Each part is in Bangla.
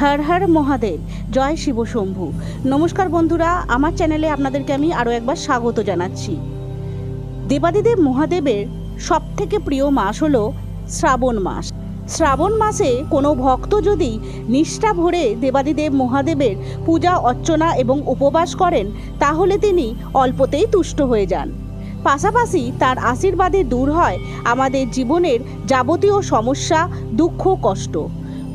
হর হর মহাদেব, জয় শিব শম্ভু। নমস্কার বন্ধুরা, আমার চ্যানেলে আপনাদেরকে আমি আরও একবার স্বাগত জানাচ্ছি। দেবাদিদেব মহাদেবের সবথেকে প্রিয় মাস হলো শ্রাবণ মাস। শ্রাবণ মাসে কোনো ভক্ত যদি নিষ্ঠা ভরে দেবাদিদেব মহাদেবের পূজা, অর্চনা এবং উপবাস করেন, তাহলে তিনি অল্পতেই তুষ্ট হয়ে যান। পাশাপাশি তার আশীর্বাদে দূর হয় আমাদের জীবনের যাবতীয় সমস্যা, দুঃখ, কষ্ট।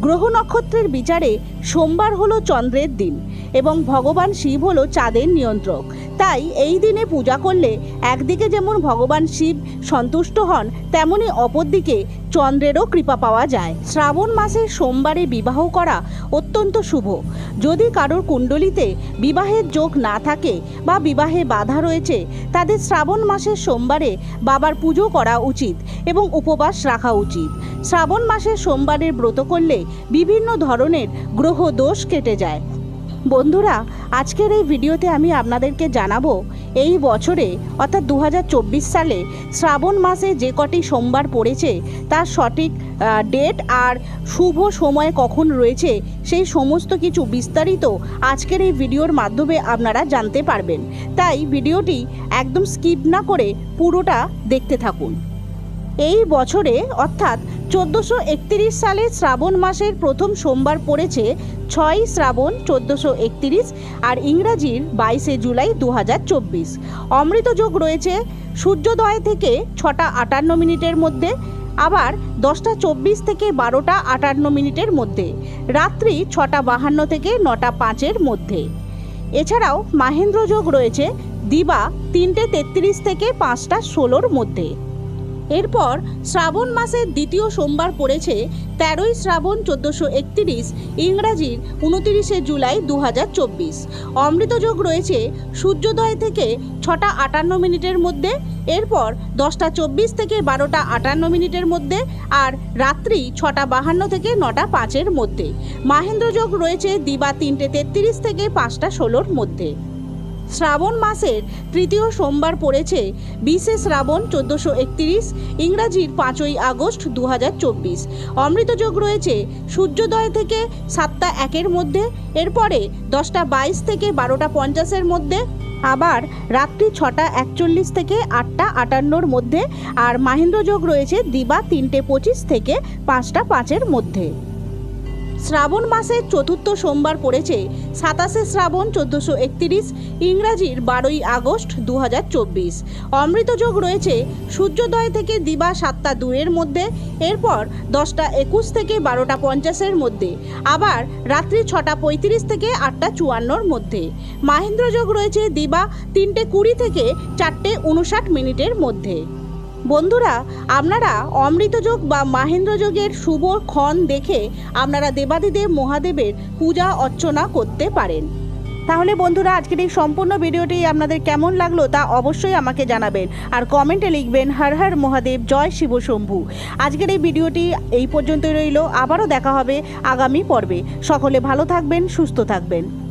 গ্রহ নক্ষত্রের বিচারে সোমবার হলো চন্দ্রের দিন এবং ভগবান শিব হলো চাঁদের নিয়ন্ত্রক। তাই এই দিনে পূজা করলে একদিকে যেমন ভগবান শিব সন্তুষ্ট হন, তেমনি অপরদিকে চন্দ্রেরও কৃপা পাওয়া যায়। শ্রাবণ মাসে সোমবারে বিবাহ করা অত্যন্ত শুভ। যদি কারোর কুণ্ডলিতে বিবাহের যোগ না থাকে বা বিবাহে বাধা রয়েছে, তাদের শ্রাবণ মাসের সোমবারে বাবার পুজো করা উচিত এবং উপবাস রাখা উচিত। শ্রাবণ মাসের সোমবারের ব্রত করলে বিভিন্ন ধরনের গ্রহ দোষ কেটে যায়। বন্ধুরা, আজকের এই ভিডিওতে আমি আপনাদেরকে জানাব, এই বছরে, অর্থাৎ দু হাজার চব্বিশ সালে, শ্রাবণ মাসে যে কটি সোমবার পড়েছে, তার সঠিক ডেট আর শুভ সময় কখন রয়েছে, সেই সমস্ত কিছু বিস্তারিত আজকের এই ভিডিওর মাধ্যমে আপনারা জানতে পারবেন। তাই ভিডিওটি একদম স্কিপ না করে পুরোটা দেখতে থাকুন। এই বছরে, অর্থাৎ চোদ্দোশো সালে শ্রাবণ মাসের প্রথম সোমবার পড়েছে ছয় শ্রাবণ চোদ্দোশো আর ইংরাজির বাইশে জুলাই দু হাজার চব্বিশ। অমৃত যোগ রয়েছে সূর্যোদয় থেকে ছটা আটান্ন মিনিটের মধ্যে, আবার দশটা চব্বিশ থেকে বারোটা আটান্ন মিনিটের মধ্যে, রাত্রি ছটা বাহান্ন থেকে নটা পাঁচের মধ্যে। এছাড়াও মাহেন্দ্র যোগ রয়েছে দিবা তিনটে তেত্রিশ থেকে পাঁচটা ষোলোর মধ্যে। এরপর শ্রাবণ মাসের দ্বিতীয় সোমবার পড়েছে তেরোই শ্রাবণ চোদ্দোশো একত্রিশ, ইংরাজির উনতিরিশে জুলাই দু হাজার চব্বিশ। অমৃতযোগ রয়েছে সূর্যোদয় থেকে ছটা আটান্ন মিনিটের মধ্যে, এরপর দশটা চব্বিশ থেকে বারোটা আটান্ন মিনিটের মধ্যে আর রাত্রি ছটা বাহান্ন থেকে নটা পাঁচের মধ্যে। মাহেন্দ্রযোগ রয়েছে দিবা তিনটে তেত্রিশ থেকে পাঁচটা ষোলোর মধ্যে। শ্রাবণ মাসের তৃতীয় সোমবার পড়েছে বিশে শ্রাবণ চোদ্দোশো একত্রিশ, ইংরাজির পাঁচই আগস্ট দু হাজার চব্বিশ। অমৃতযোগ রয়েছে সূর্যোদয় থেকে সাতটা একের মধ্যে, এরপরে দশটা বাইশ থেকে বারোটা পঞ্চাশের মধ্যে, আবার রাত্রি ছটা একচল্লিশ থেকে আটটা আটান্নর মধ্যে, আর মাহেন্দ্রযোগ রয়েছে দিবা তিনটে পঁচিশ থেকে পাঁচটা পাঁচের মধ্যে। শ্রাবণ মাসের চতুর্থ সোমবার পড়েছে সাতাশে শ্রাবণ চোদ্দোশো একত্রিশ, ইংরাজির বারোই আগস্ট দু হাজার চব্বিশ অমৃতযোগ রয়েছে সূর্যোদয় থেকে দিবা সাতটা দুয়ের মধ্যে, এরপর দশটা একুশ থেকে বারোটা পঞ্চাশের মধ্যে, আবার রাত্রি ছটা পঁয়ত্রিশ থেকে আটটা চুয়ান্নর মধ্যে। মাহেন্দ্রযোগ রয়েছে দিবা তিনটে কুড়ি থেকে চারটে উনষাট মিনিটের মধ্যে। বন্ধুরা, আপনারা অমৃতযোগ বা মাহেন্দ্রযোগের শুভ ক্ষণ দেখে আপনারা দেবাদিদেব মহাদেবের পূজা অর্চনা করতে পারেন। তাহলে বন্ধুরা, আজকের এই সম্পূর্ণ ভিডিওটি আপনাদের কেমন লাগল তা অবশ্যই আমাকে জানাবেন আর কমেন্টে লিখবেন, হর হর মহাদেব, জয় শিব শম্ভু। আজকের এই ভিডিওটি এই পর্যন্তই রইল। আবারও দেখা হবে আগামী পর্বে। সকলে ভালো থাকবেন, সুস্থ থাকবেন।